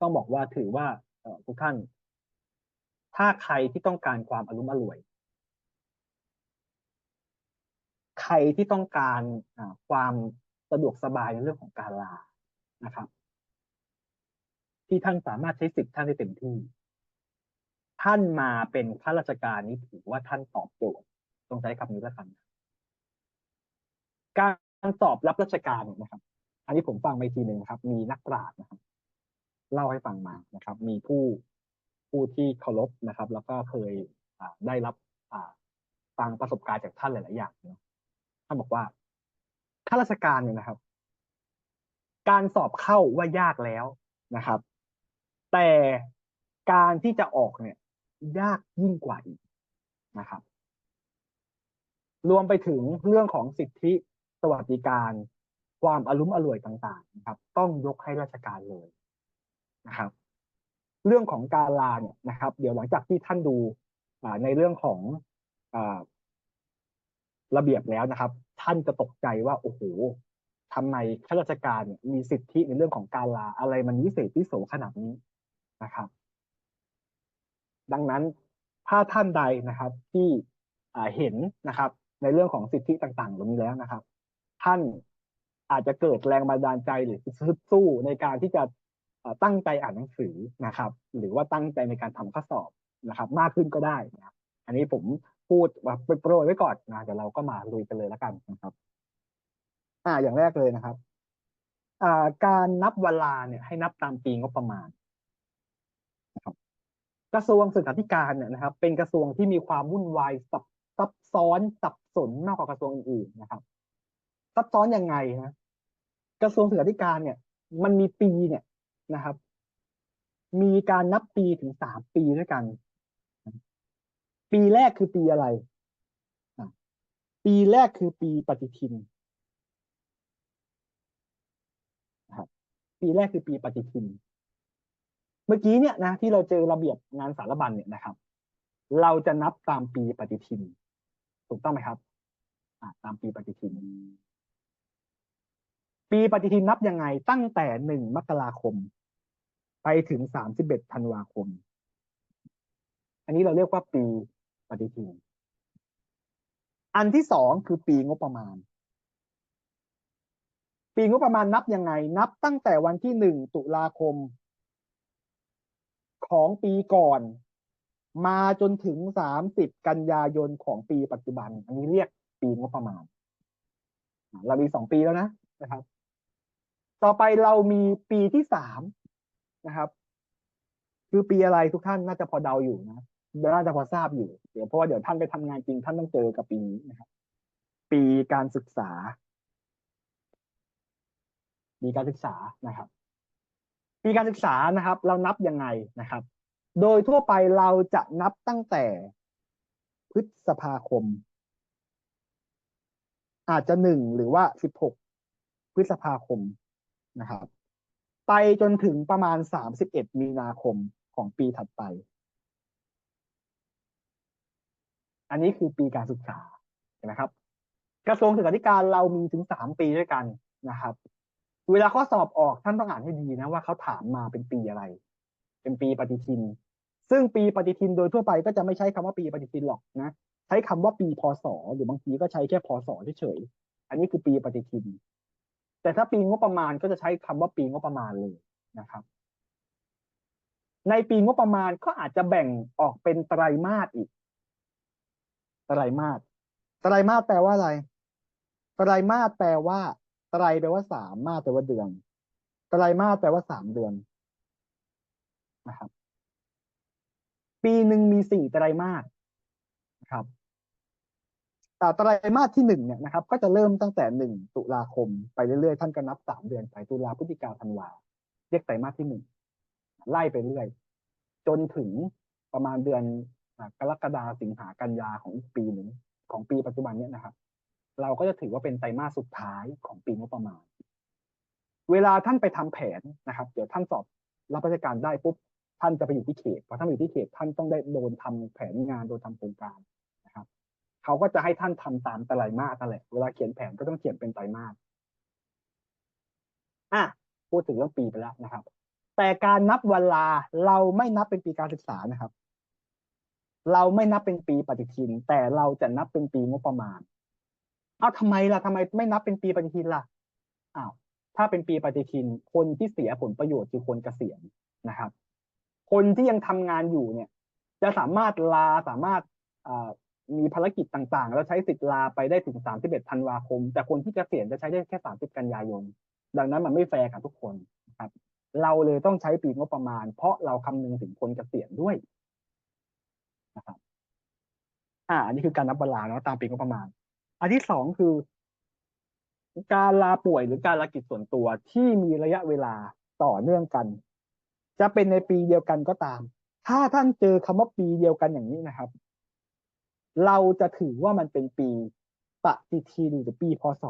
ต้องบอกว่าถือว่าทุกท่าน ถ้าใครที่ต้องการความอารมณ์อร่วย ใครที่ต้องการความสะดวกสบายในเรื่องของการลานะครับ ที่ท่านสามารถใช้สิทธิ์ท่านได้เต็มที่ ท่านมาเป็นข้าราชการนี้ถือว่าท่านตอบโจทย์ต้องใช้คำนี้แล้วกันการสอบรับราชการนะครับ อันนี้ผมฟังมาอีกทีหนึ่งครับ มีนักปราชญ์นะครับ เล่าให้ฟังมานะครับ มีผู้ผู้ที่เคารพนะครับ แล้วก็เคยได้รับฟังประสบการณ์จากท่านหลาย ๆ อย่างเนาะท่านบอกว่าข้าราชการเนี่ยนะครับ การสอบเข้าว่ายากแล้วนะครับ แต่การที่จะออกเนี่ย ยากยิ่งกว่าอีกนะครับ รวมไปถึงเรื่องของสิทธิสวัสดิการ ความอารมอร่วยต่าง ๆ นะครับ ต้องยกให้ราชการเลย นะครับ เรื่องของการลาเนี่ยนะครับ เดี๋ยวหลังจากที่ท่านดูในเรื่องของอระเบียบแล้วนะครับ ท่านจะตกใจว่าโอ้โหทำไมข้าราชการเนี่ยมีสิทธิในเรื่องของการลาอะไรมันวิเศษวิโสขนาดนี้นะครับ ดังนั้นถ้าท่านใดนะครับที่เห็นนะครับ ในเรื่องของสิทธิต่างๆเหล่านี้แล้วนะครับ ท่านอาจจะเกิดแรงบันดาลใจหรือสู้ในการที่จะ ตั้งใจอ่านหนังสือนะครับ หรือว่าตั้งใจในการทำข้อสอบนะครับ มากขึ้นก็ได้นะครับอันนี้ผมพูดแบบโปรยไว้ก่อนนะเดี๋ยวเราก็มาลุยกันเลยแล้วกันนะครับ อ่าอย่างแรกเลยนะครับ อ่าการนับเวลาเนี่ย ให้นับตามปีงบประมาณนะครับกระทรวงศึกษาธิการเนี่ยนะครับ เป็นกระทรวงที่มีความวุ่นวายซับซับซ้อนสับสนมากกว่ากระทรวงอื่นๆนะครับ ซับซ้อนยังไงนะกระทรวงศึกษาธิการเนี่ย มันมีปีเนี่ย นะครับ มีการนับปีถึงสามปีด้วยกัน ปีแรกคือปีอะไร ปีแรกคือปีปฏิทินนะครับปีแรกคือปีปฏิทิน เมื่อกี้เนี่ยนะที่เราเจอระเบียบงานสารบัญเนี่ยนะครับ เราจะนับตามปีปฏิทิน ถูกต้องไหมครับตามปีปฏิทิน ปีปฏิทินนับยังไงตั้งแต่หนึ่งมกราคม ไปถึงสามสิบเอ็ดธันวาคม อันนี้เราเรียกว่าปีปฏิทิน อันที่สองคือปีงบประมาณ ปีงบประมาณนับยังไง นับตั้งแต่วันที่หนึ่งตุลาคม ของปีก่อน มาจนถึงสามสิบกันยายนของปีปัจจุบัน อันนี้เรียกปีงบประมาณ เรามีสองปีแล้วนะนะครับ ต่อไปเรามีปีที่สาม นะครับ คือปีอะไรทุกท่านน่าจะพอเดาอยู่นะน่าจะพอทราบอยู่เดี๋ยวเพราะว่าเดี๋ยวท่านไปทำงานจริงท่านต้องเจอกับปีนี้นะครับ ปีการศึกษาปีการศึกษานะครับ ปีการศึกษานะครับ เรานับยังไงนะครับ โดยทั่วไปเราจะนับตั้งแต่พฤษภาคม อาจจะหนึ่งหรือว่าสิบหกพฤษภาคมนะครับ ไปจนถึงประมาณสามสิบเอ็ดมีนาคมของปีถัดไป อันนี้คือปีการศึกษาเห็นไหมครับ กระทรวงศึกษาธิการเรามีถึงสามปีด้วยกันนะครับ เวลาข้อสอบออกท่านต้องอ่านให้ดีนะว่าเขาถามมาเป็นปีอะไร เป็นปีปฏิทิน ซึ่งปีปฏิทินโดยทั่วไปก็จะไม่ใช้คำว่าปีปฏิทินหรอกนะ ใช้คำว่าปีพศหรือบางทีก็ใช้แค่พศเฉยๆ อันนี้คือปีปฏิทิน แต่ถ้าปีงบประมาณก็จะใช้คำว่าปีงบประมาณเลยนะครับ ในปีงบประมาณก็อาจจะแบ่งออกเป็นไตรมาสอีกไตรมาสไตรมาสแปลว่าอะไรไตรมาสแปลว่าไตรแปลว่าสามมาสแปลว่าเดือนไตรมาสแปลว่าสามเดือนนะครับ ปีหนึ่งมีสี่ไตรมาสครับ ไตรมาสที่หนึ่งเนี่ยนะครับก็จะเริ่มตั้งแต่หนึ่งตุลาคมไปเรื่อยๆ ท่านก็นับสามเดือนไปตุลาพฤศจิกาธันวาเรียกไตรมาสที่หนึ่งไล่ไปเรื่อย จนถึงประมาณเดือนกรกฎาสิงหากันยาของอีกปีหนึ่งของปีปัจจุบันเนี่ยนะครับ เราก็จะถือว่าเป็นไตรมาสสุดท้ายของปีงบประมาณ เวลาท่านไปทำแผนนะครับ เดี๋ยวท่านสอบรับราชการได้ปุ๊บท่านจะไปอยู่ที่เขตพอท่านอยู่ที่เขตท่านต้องได้โดนทำแผนงานโดนทำโครงการ เขาก็จะให้ท่านทำตามไตรมาสนั่นแหละเวลาเขียนแผนก็ต้องเขียนเป็นไตรมาสอะพูดถึงเรื่องปีไปแล้วนะครับ แต่การนับเวลาเราไม่นับเป็นปีการศึกษานะครับ เราไม่นับเป็นปีปฏิทิน แต่เราจะนับเป็นปีงบประมาณเอาทำไมล่ะทำไมไม่นับเป็นปีปฏิทินล่ะอ้าวถ้าเป็นปีปฏิทิน คนที่เสียผลประโยชน์คือคนเกษียณนะครับ คนที่ยังทำงานอยู่เนี่ย จะสามารถลาสามารถ มีภารกิจต่างๆ แล้วใช้สิทธิ์ลาไปได้ถึง 31ธันวาคม แต่คนที่เกษียณจะใช้ได้แค่ 30 กันยายน ดังนั้นมันไม่แฟร์กับทุกคนนะครับ เราเลยต้องใช้ปีงบประมาณ เพราะเราคำนึงถึงคนเกษียณด้วยนะครับอ่าอันนี้คือการนับเวลาเนาะตามปีงบประมาณ อันที่สองคือ การลาป่วยหรือการลากิจส่วนตัวที่มีระยะเวลาต่อเนื่องกัน จะเป็นในปีเดียวกันก็ตาม ถ้าท่านเจอคำว่าปีเดียวกันอย่างนี้นะครับ เราจะถือว่ามันเป็นปีปฏิทินหรือปีพศ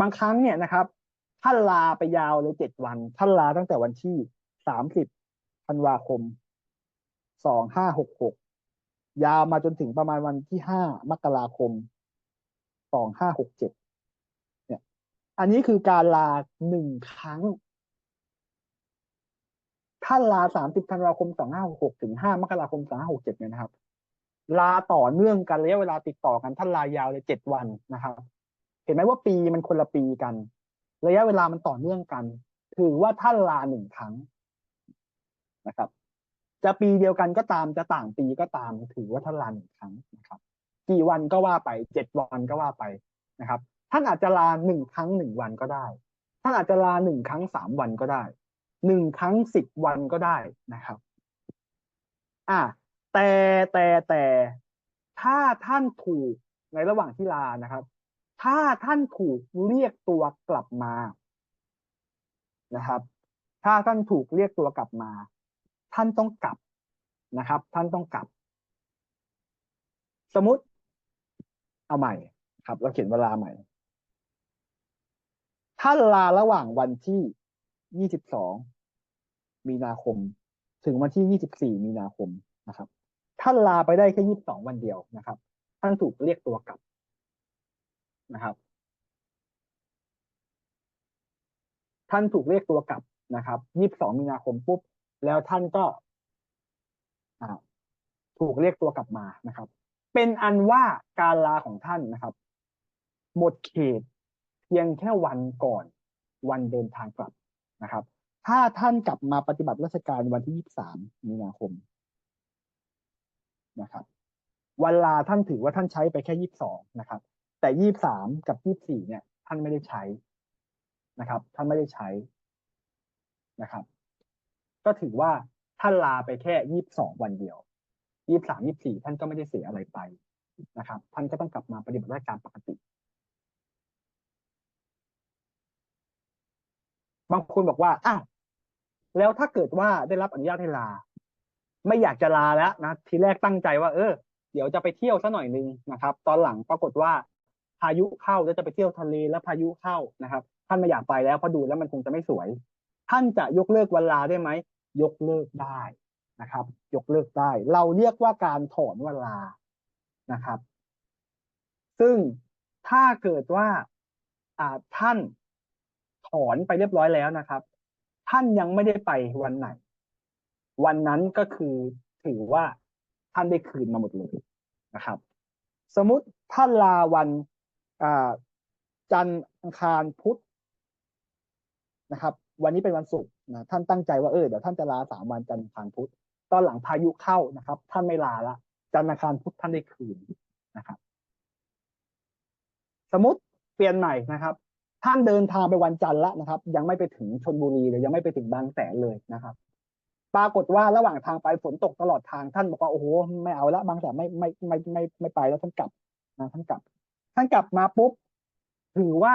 บางครั้งเนี่ยนะครับท่านลาไปยาวเลยเจ็ดวัน ท่านลาตั้งแต่วันที่สามสิบธันวาคมสองห้าหกหกยาวมาจนถึงประมาณวันที่ห้ามกราคมสองห้าหกเจ็ดเนี่ย อันนี้คือการลาหนึ่งครั้ง ท่านลาสามสิบธันวาคมสองห้าหกหกถึงห้ามกราคมสองห้าหกเจ็ดเนี่ยนะครับ ลาต่อเนื่องกันระยะเวลาติดต่อกันท่านลายาวเลยเจ็ดวันนะครับ เห็นไหมว่าปีมันคนละปีกัน ระยะเวลามันต่อเนื่องกัน ถือว่าท่านลาหนึ่งครั้งนะครับ จะปีเดียวกันก็ตามจะต่างปีก็ตาม ถือว่าท่านลาหนึ่งครั้งนะครับ กี่วันก็ว่าไปเจ็ดวันก็ว่าไปนะครับ ท่านอาจจะลาหนึ่งครั้งหนึ่งวันก็ได้ ท่านอาจจะลาหนึ่งครั้งสามวันก็ได้ หนึ่งครั้งสิบวันก็ได้นะครับ อ่าแต่แต่แต่ถ้าท่านถูกในระหว่างที่ลานะครับ ถ้าท่านถูกเรียกตัวกลับมานะครับ ถ้าท่านถูกเรียกตัวกลับมา ท่านต้องกลับนะครับ ท่านต้องกลับ สมมติเอาใหม่ครับ เราเขียนเวลาใหม่ท่านลาระหว่างวันที่ ยี่สิบสองมีนาคม ถึงวันที่ยี่สิบสี่มีนาคมนะครับ ท่านลาไปได้แค่ยี่สิบสองวันเดียวนะครับ ท่านถูกเรียกตัวกลับนะครับ ท่านถูกเรียกตัวกลับนะครับยี่สิบสองมีนาคมปุ๊บ แล้วท่านก็ถูกเรียกตัวกลับมานะครับ เป็นอันว่าการลาของท่านนะครับ หมดเขตเพียงแค่วันก่อนวันเดินทางกลับ นะครับ ถ้าท่านกลับมาปฏิบัติราชการวันที่ยี่สิบสามมีนาคมนะครับวันลาท่านถือว่าท่านใช้ไปแค่ยี่สิบสองนะครับ แต่ยี่สามกับยี่สี่เนี่ย ท่านไม่ได้ใช้นะครับ ท่านไม่ได้ใช้นะครับ ก็ถือว่าท่านลาไปแค่ยี่บสองวันเดียวยี่สามยี่สี่ท่านก็ไม่ได้เสียอะไรไปนะครับ ท่านก็ต้องกลับมาปฏิบัติราชการปกติ บางคนบอกว่าอ้าวแล้วถ้าเกิดว่าได้รับอนุญาตให้ลา ไม่อยากจะลาแล้วนะทีแรกตั้งใจว่า เออ เดี๋ยวจะไปเที่ยวซะหน่อยนึงนะครับ ตอนหลังปรากฏว่า พายุเข้าแล้วจะไปเที่ยวทะเลแล้วพายุเข้านะครับ ท่านไม่อยากไปแล้วเพราะดูแล้วมันคงจะไม่สวย ท่านจะยกเลิกวันลาได้ไหมยกเลิกได้นะครับ ยกเลิกได้ เราเรียกว่าการถอนวันลานะครับ ซึ่งถ้าเกิดว่าอ่าท่าน ถอนไปเรียบร้อยแล้วนะครับ ท่านยังไม่ได้ไปวันไหน วันนั้นก็คือถือว่าท่านได้คืนมาหมดเลยนะครับ สมมุติท่านลาวันจันทร์อังคารพุธนะครับ วันนี้เป็นวันศุกร์นะท่านตั้งใจว่าเออเดี๋ยวท่านจะลาสามวันจันทร์อังคารพุธตอนหลังพายุเข้านะครับ ท่านไม่ลาละจันทร์อังคารพุธท่านได้คืนนะครับ สมมติเปลี่ยนใหม่นะครับ ท่านเดินทางไปวันจันทร์แล้วนะครับ ยังไม่ไปถึงชนบุรีเลยยังไม่ไปถึงบางแสนเลยนะครับ ปรากฏว่าระหว่างทางไปฝนตกตลอดทางท่านบอกว่าโอ้โหไม่เอาละบางแสนไม่ไม่ไม่ไม่ไม่ไปแล้วท่านกลับนะท่านกลับ ท่านกลับมาปุ๊บถือว่า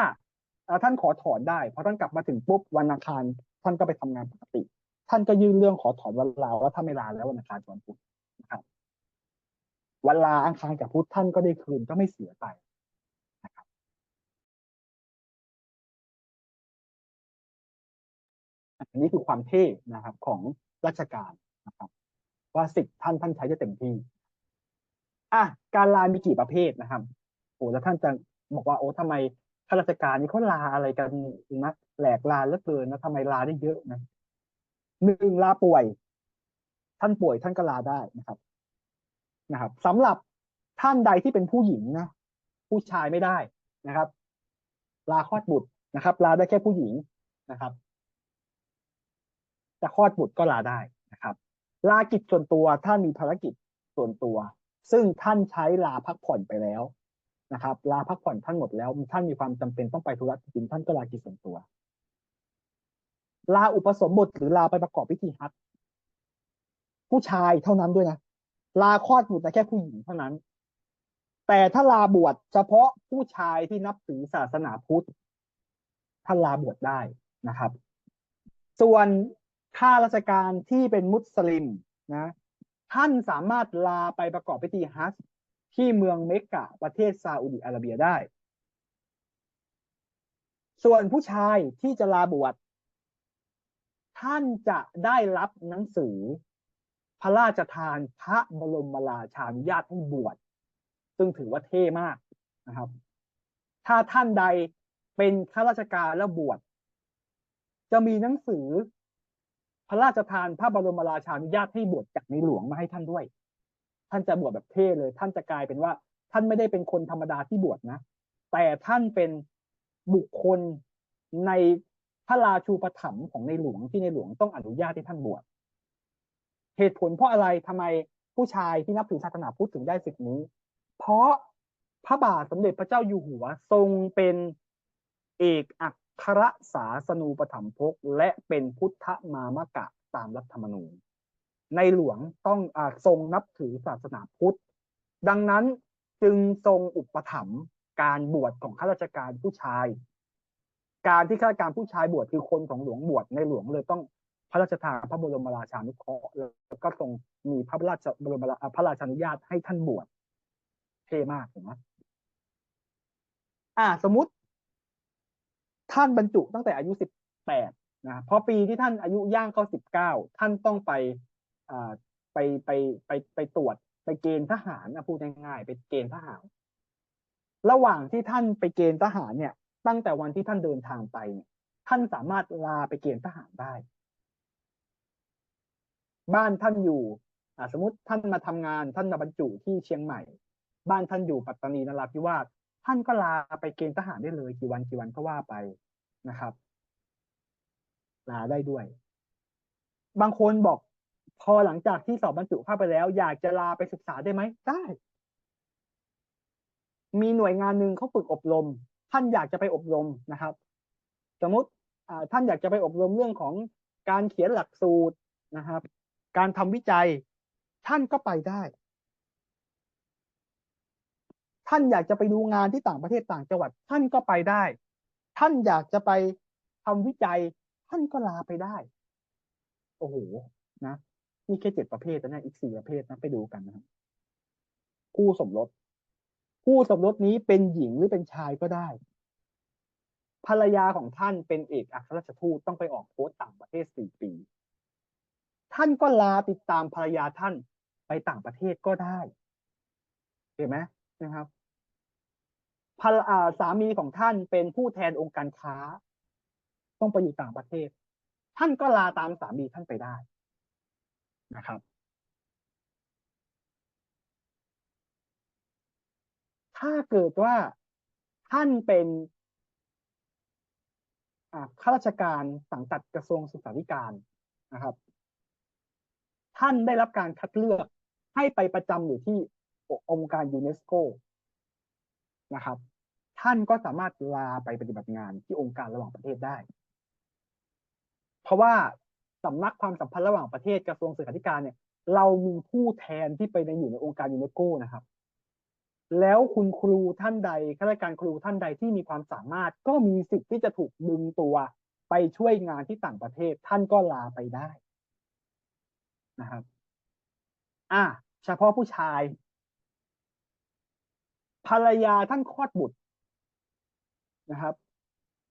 ท่านขอถอนได้เพอท่านกลับมาถึงปุ๊บวันอังคารท่านก็ไปทำงานปกติ ท่านก็ยื่นเรื่องขอถอนวันลาว่าถ้าไม่ลาแล้ววันอังคารวันพุธนะครับวันลาอังคารกับพุธท่านก็ได้คืนก็ไม่เสียไป อันนี้คือความเท่นะครับของราชการนะครับ ว่าสิทธิ์ท่านท่านใช้ได้เต็มที่อะการลามีกี่ประเภทนะครับโอ้แล้วท่านจะบอกว่าโอ้ทำไมข้าราชการนี่เขาลาอะไรกันนะแหลกลาเลือเกินนะทำไมลาได้เยอะนะหนึ่งลาป่วย ท่านป่วยท่านก็ลาได้นะครับ นะครับสำหรับท่านใดที่เป็นผู้หญิงนะผู้ชายไม่ได้นะครับ ลาคลอดบุตรนะครับ ลาได้แค่ผู้หญิงนะครับ จะคลอดบุตรก็ลาได้นะครับลากิจส่วนตัวถ้ามีภารกิจส่วนตัว ซึ่งท่านใช้ลาพักผ่อนไปแล้วนะครับลาพักผ่อนท่านหมดแล้ว ท่านมีความจำเป็นต้องไปธุระจริงท่านก็ลากิจส่วนตัว ลาอุปสมบทหรือลาไปประกอบพิธีฮัจญ์ผู้ชายเท่านั้นด้วยนะลาคลอดบุตรแต่แค่ผู้หญิงเท่านั้น แต่ถ้าลาบวชเฉพาะผู้ชายที่นับถือศาสนาพุทธท่านลาบวชได้นะครับ ส่วน ข้าราชการที่เป็นมุสลิมนะท่านสามารถลาไปประกอบพิธีฮัจญ์ที่เมืองเมกกะประเทศซาอุดิอาระเบียได้ ส่วนผู้ชายที่จะลาบวชท่านจะได้รับหนังสือ พระราชทานพระบรมราชานุญาตให้บวชซึ่งถือว่าเท่มากนะครับ ถ้าท่านใดเป็นข้าราชการแล้วบวชจะมีหนังสือ ระราชทานพระบรมราชานุญาตให้บวชจากในหลวงมาให้ท่านด้วย ท่านจะบวชแบบเท่เลย ท่านจะกลายเป็นว่า ท่านไม่ได้เป็นคนธรรมดาที่บวชนะ แต่ท่านเป็นบุคคลในพระราชูปถัมภ์ของในหลวงที่ในหลวงต้องอนุญาตให้ท่านบวชเหตุผลเพราะอะไรทำไมผู้ชายที่นับถือศาสนาพุทธถึงได้สิทธินี้ เพราะพระบาทสมเด็จพระเจ้าอยู่หัวทรงเป็นเอกอัค ระสาสนูปถัมภกและเป็นพุทธมามกะตามรัฐธรรมนูญ ในหลวงต้องอทรงนับถือศาสนาพุทธ ดังนั้นจึงทรงอุปถัมภ์การบวชของข้าราชการผู้ชาย การที่ข้าราชการผู้ชายบวชคือคนของหลวงบวชในหลวงเลยต้องพระราชทานพระบรมราชานุเคราะห์แล้วก็ทรงมีพระราชบรมพระราชานุญาตให้ท่านบวชเท่มากเห็นไหมอ่า สมมติ ท่านบรรจุตั้งแต่อายุสิบแปดนะพอปีที่ท่านอายุย่างเข้าสิบเก้าท่านต้องไปไปไปไปไปตรวจไปเกณฑ์ทหารนะพูดง่ายๆไปเกณฑ์ทหาร ระหว่างที่ท่านไปเกณฑ์ทหารเนี่ย ตั้งแต่วันที่ท่านเดินทางไปเนี่ย ท่านสามารถลาไปเกณฑ์ทหารได้ บ้านท่านอยู่อสมมติท่านมาทำงานท่านมาบรรจุที่เชียงใหม่ บ้านท่านอยู่ปัตตานีนราธิวาสท่านก็ลาไปเกณฑ์ทหารได้เลยกี่วันกี่วันก็ว่าไป นะครับลาได้ด้วย บางคนบอก พอหลังจากที่สอบบรรจุเข้าไปแล้ว อยากจะลาไปศึกษาได้ไหมได้ มีหน่วยงานหนึ่งเขาฝึกอบรม ท่านอยากจะไปอบรมนะครับ สมมติท่านอยากจะไปอบรมเรื่องของการเขียนหลักสูตรนะครับ การทำวิจัย ท่านก็ไปได้ ท่านอยากจะไปดูงานที่ต่างประเทศต่างจังหวัด ท่านก็ไปได้ ท่านอยากจะไปทำวิจัย ท่านก็ลาไปได้ โอ้โหนะนี่แค่เจ็ดประเภทนะอีกสี่ประเภทนะไปดูกันนะครับคู่สมรสคู่สมรสนี้เป็นหญิงหรือเป็นชายก็ได้ ภรรยาของท่านเป็นเอกอัครราชทูตต้องไปออกโพสต์ต่างประเทศสี่ปี ท่านก็ลาติดตามภรรยาท่านไปต่างประเทศก็ได้ เห็นไหมนะครับ ภรสามีของท่านเป็นผู้แทนองค์การค้า ต้องไปอยู่ต่างประเทศ ท่านก็ลาตามสามีท่านไปได้นะครับ ถ้าเกิดว่าท่านเป็นข้าราชการสังกัดกระทรวงศึกษาธิการนะครับ ท่านได้รับการคัดเลือกให้ไปประจำอยู่ที่องค์การยูเนสโก นะครับ ท่านก็สามารถลาไปปฏิบัติงานที่องค์การระหว่างประเทศได้ เพราะว่าสำนักความสัมพันธ์ระหว่างประเทศกระทรวงศึกษาธิการเนี่ย เรามีผู้แทนที่ไปในอยู่ในองค์การยูเนสโกนะครับ แล้วคุณครูท่านใดข้าราชการครูท่านใดที่มีความสามารถ ก็มีสิทธิ์ที่จะถูกดึงตัวไปช่วยงานที่ต่างประเทศ ท่านก็ลาไปได้นะครับ อะเฉพาะผู้ชาย รรยาท่านคลอดบุตรนะครับ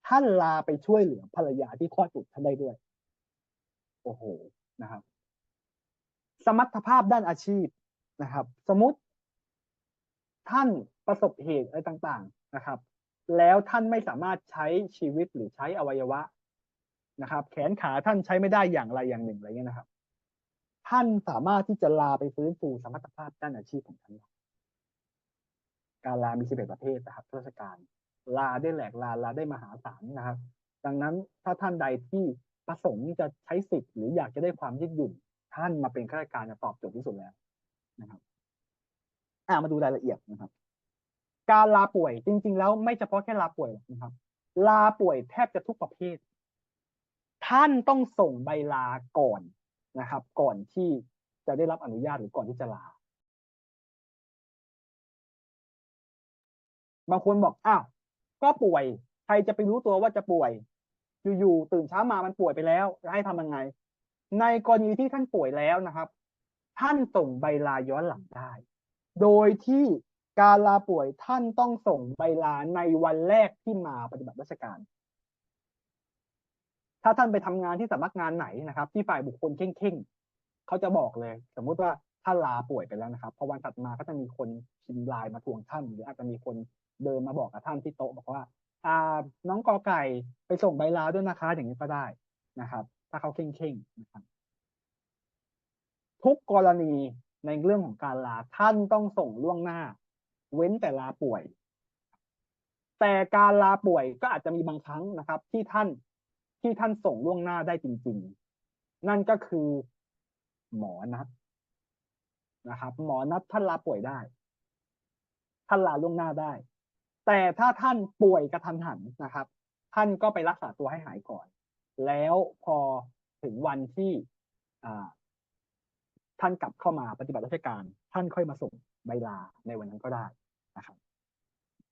ท่านลาไปช่วยเหลือภรรยาที่คลอดบุตรท่านได้ด้วย โอ้โหนะครับ สมรรถภาพด้านอาชีพนะครับ สมมติ ท่านประสบเหตุอะไรต่างๆนะครับ แล้วท่านไม่สามารถใช้ชีวิตหรือใช้อวัยวะนะครับ แขนขาท่านใช้ไม่ได้อย่างไรอย่างหนึ่งอะไรเงี้ยนะครับ ท่านสามารถที่จะลาไปฟื้นฟูสมรรถภาพด้านอาชีพของท่านได้ การลามี 11 ประเภทนะครับราชการลาได้แหลกลาลาได้มหาศาลนะครับ ดังนั้นถ้าท่านใดที่ประสงค์จะใช้สิทธิ์หรืออยากจะได้ความยืดหยุ่น ท่านมาเป็นข้าราชการจะตอบโจทย์ที่สุดแล้วนะครับอ่ามาดูรายละเอียดนะครับ การลาป่วยจริง ๆ แล้วไม่เฉพาะแค่ลาป่วยหรอกนะครับ ลาป่วยแทบจะทุกประเภท ท่านต้องส่งใบลาก่อนนะครับ ก่อนที่จะได้รับอนุญาตหรือก่อนที่จะลา บางคนบอกอ้าวก็ป่วย ใครจะไปรู้ตัวว่าจะป่วย อยู่ๆตื่นเช้ามามันป่วยไปแล้วจะให้ทำยังไง ในกรณีที่ท่านป่วยแล้วนะครับ ท่านส่งใบลาย้อนหลังได้ โดยที่การลาป่วยท่านต้องส่งใบลาในวันแรกที่มาปฏิบัติราชการ ถ้าท่านไปทำงานที่สำนักงานไหนนะครับ ที่ฝ่ายบุคคลเข่งๆเขาจะบอกเลย สมมุติว่า ท่านลาป่วยไปแล้วนะครับพอวันถัดมาก็จะมีคนพิมพ์ไลน์มาทวงท่าน หรืออาจจะมีคนเดินมาบอกกับท่านที่โต๊ะบอกว่าอ่าน้องกอไก่ไปส่งใบลาด้วยนะคะ อย่างนี้ก็ได้นะครับ ถ้าเขาเข่งๆนะครับทุกกรณีในเรื่องของการลาท่านต้องส่งล่วงหน้า เว้นแต่ลาป่วย แต่การลาป่วยก็อาจจะมีบางครั้งนะครับ ที่ท่านที่ท่านส่งล่วงหน้าได้จริง ๆ นั่นก็คือหมอนัด นะครับ หมอนัดท่านลาป่วยได้ ท่านลาล่วงหน้าได้ แต่ถ้าท่านป่วยกระทันหันนะครับ ท่านก็ไปรักษาตัวให้หายก่อน แล้วพอถึงวันที่ท่านกลับเข้ามาปฏิบัติราชการ ท่านค่อยมาส่งใบลาในวันนั้นก็ได้นะครับ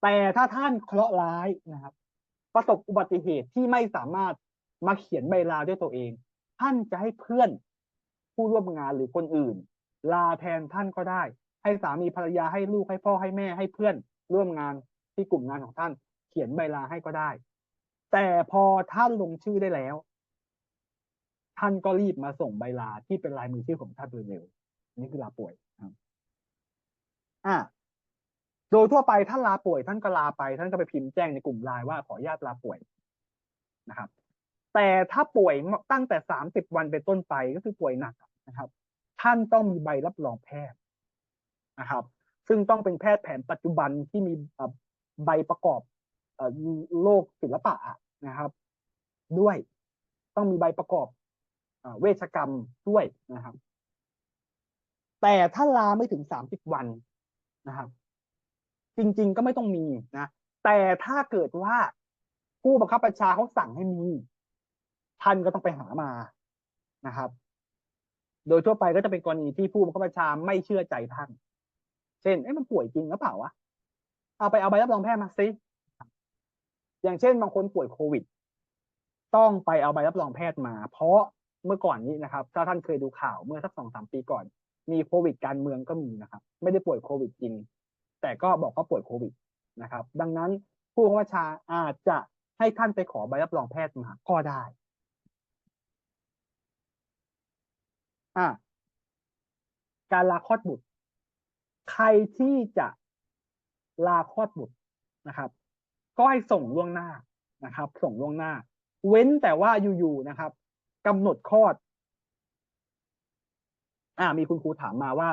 แต่ถ้าท่านเคราะห์ร้ายนะครับ ประสบอุบัติเหตุที่ไม่สามารถมาเขียนใบลาด้วยตัวเอง ท่านจะให้เพื่อนผู้ร่วมงานหรือคนอื่น ลาแทนท่านก็ได้ ให้สามีภรรยาให้ลูกให้พ่อให้แม่ให้เพื่อนร่วมงานที่กลุ่มงานของท่าน เขียนใบลาให้ก็ได้ แต่พอท่านลงชื่อได้แล้ว ท่านก็รีบมาส่งใบลาที่เป็นลายมือชื่อของท่านโดยเร็วนี่คือลาป่วยครับอ่าโดยทั่วไปท่านลาป่วย ท่านก็ลาไป ท่านก็ไปพิมพ์แจ้งในกลุ่มไลน์ว่าขออนุญาตลาป่วยนะครับ แต่ถ้าป่วยตั้งแต่สามสิบวันเป็นต้นไปก็คือป่วยหนักนะครับ ท่านต้องมีใบรับรองแพทย์นะครับ ซึ่งต้องเป็นแพทย์แผนปัจจุบันที่มีใบประกอบโรคศิลปะนะครับ ด้วยต้องมีใบประกอบเวชกรรมด้วยนะครับ แต่ถ้าลาไม่ถึงสามสิบวันนะครับ จริง ๆ ก็ไม่ต้องมีนะแต่ถ้าเกิดว่าผู้บังคับบัญชาเขาสั่งให้มีท่านก็ต้องไปหามานะครับ โดยทั่วไปก็จะเป็นกรณีที่ผู้บังคับบัญชาไม่เชื่อใจท่าน เช่นเอ้มันป่วยจริงหรือเปล่าวะ เอาไปเอาใบรับรองแพทย์มาซิอย่างเช่น บางคนป่วยโควิด ต้องไปเอาใบรับรองแพทย์มา เพราะเมื่อก่อนนี้นะครับ ถ้าท่านเคยดูข่าวเมื่อสักสองสามปีก่อน มีโควิดการเมืองก็มีนะครับ ไม่ได้ป่วยโควิดจริง แต่ก็บอกว่าป่วยโควิดนะครับ ดังนั้นผู้บังคับบัญชาอาจจะให้ท่านไปขอใบรับรองแพทย์มาก็ได้ อ่าการลาคลอดบุตร ใครที่จะลาคลอดบุตรนะครับ ก็ให้ส่งล่วงหน้านะครับ ส่งล่วงหน้า เว้นแต่ว่าอยู่ๆนะครับกำหนดคลอด อ่า มีคุณครูถามมาว่า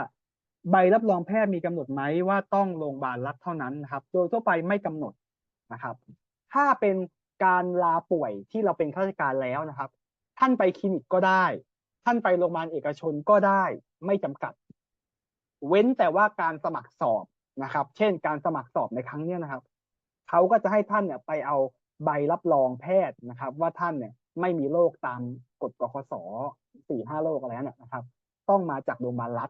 ใบรับรองแพทย์มีกำหนดไหมว่าต้องโรงพยาบาลรัฐเท่านั้นนะครับ โดยทั่วไปไม่กำหนดนะครับ ถ้าเป็นการลาป่วยที่เราเป็นข้าราชการแล้วนะครับ ท่านไปคลินิกก็ได้ ท่านไปโรงพยาบาลเอกชนก็ได้ไม่จำกัด เว้นแต่ว่าการสมัครสอบนะครับ เช่น การสมัครสอบในครั้งนี้นะครับเขาก็จะให้ท่านเนี่ยไปเอาใบรับรองแพทย์นะครับ ว่าท่านเนี่ยไม่มีโรคตามกฎกคสสี่ห้าโรคอะไรนั่นนะครับ ต้องมาจากโรงพยาบาลรัฐ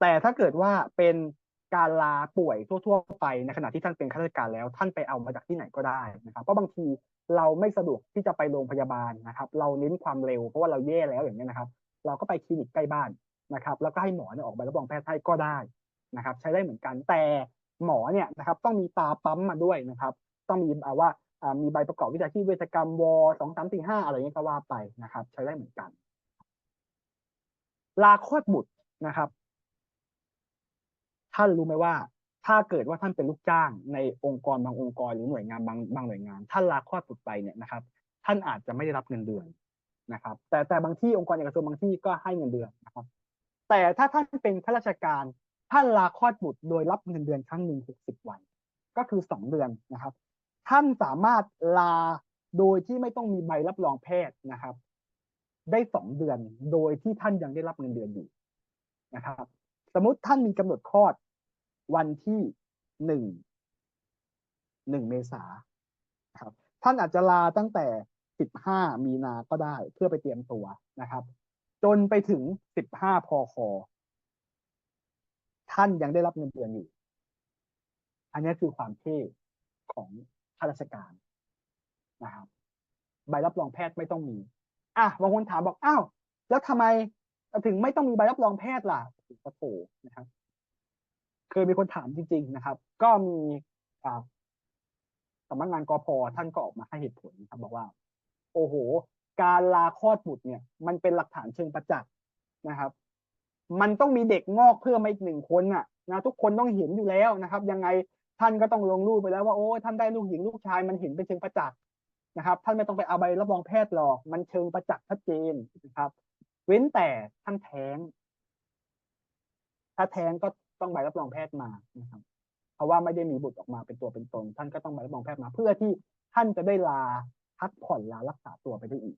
แต่ถ้าเกิดว่าเป็นการลาป่วยทั่ว ๆ ไปในขณะที่ท่านเป็นข้าราชการแล้ว ท่านไปเอามาจากที่ไหนก็ได้นะครับเพราะบางที เราไม่สะดวกที่จะไปโรงพยาบาลนะครับ เราเน้นความเร็วเพราะว่าเราแย่แล้วอย่างนี้นะครับ เราก็ไปคลินิกใกล้บ้านนะครับ แล้วก็ให้หมอเนี่ยออกใบรับรองแพทย์ให้ก็ได้นะครับ ใช้ได้เหมือนกันแต่หมอเนี่ยนะครับต้องมีตาปั๊มมาด้วยนะครับ ต้องมีว่ามีใบประกอบวิชาชีพเวชกรรมวสองสามสี่ห้าอะไรเงี้ยก็ว่าไปนะครับ ใช้ได้เหมือนกัน ลาคลอดบุตรนะครับ ท่านรู้ไหมว่า ถ้าเกิดว่าท่านเป็นลูกจ้างในองค์กรบางองค์กรหรือหน่วยงานบางบางหน่วยงาน ท่านลาคลอดบุตรไปเนี่ยนะครับ ท่านอาจจะไม่ได้รับเงินเดือนนะครับ แต่แต่บางที่องค์กรเอกชนบางที่ก็ให้เงินเดือนนะครับ แต่ถ้าท่านเป็นข้าราชการท่านลาคลอดบุตรโดยรับเงินเดือนครั้งหนึ่ง60วัน ก็คือ2เดือนนะครับ ท่านสามารถลาโดยที่ไม่ต้องมีใบรับรองแพทย์นะครับ ได้2เดือนโดยที่ท่านยังได้รับเงินเดือนอยู่นะครับ สมมติท่านมีกำหนดคลอด วันที่หนึ่งหนึ่งเมษาครับ ท่านอาจจะลาตั้งแต่สิบห้ามีนาก็ได้เพื่อไปเตรียมตัวนะครับ จนไปถึงสิบห้าพอคอท่านยังได้รับเงินเดือนอยู่ อันนี้คือความเท่ของข้าราชการนะครับใบรับรองแพทย์ไม่ต้องมี อะบางคนถามบอก อ้าว แล้วทำไมถึงไม่ต้องมีใบรับรองแพทย์ล่ะโอ้โหนะครับ เคยมีคนถามจริง ๆ นะครับ ก็มีสำนักงานกอพท่านก็ออกมาให้เหตุผลครับ บอกว่า โอ้โห การลาคลอดบุตรเนี่ย มันเป็นหลักฐานเชิงประจักษ์นะครับ มันต้องมีเด็กงอกเพิ่มมาอีกหนึ่งคนน่ะนะทุกคนต้องเห็นอยู่แล้วนะครับ ยังไงท่านก็ต้องลงรูปไปแล้วว่าโอ้ท่านได้ลูกหญิงลูกชายมันเห็นเป็นเชิงประจักษ์นะครับ ท่านไม่ต้องไปเอาใบรับรองแพทย์หรอก มันเชิงประจักษ์ชัดเจนนะครับ เว้นแต่ท่านแท้ง ถ้าแท้งก็ ต้องใบรับรองแพทย์มานะครับ เพราะว่าไม่ได้มีบุตรออกมาเป็นตัวเป็นตน ท่านก็ต้องใบรับรองแพทย์มา เพื่อที่ท่านจะได้ลาพักผ่อนลารักษาตัวไปได้อีก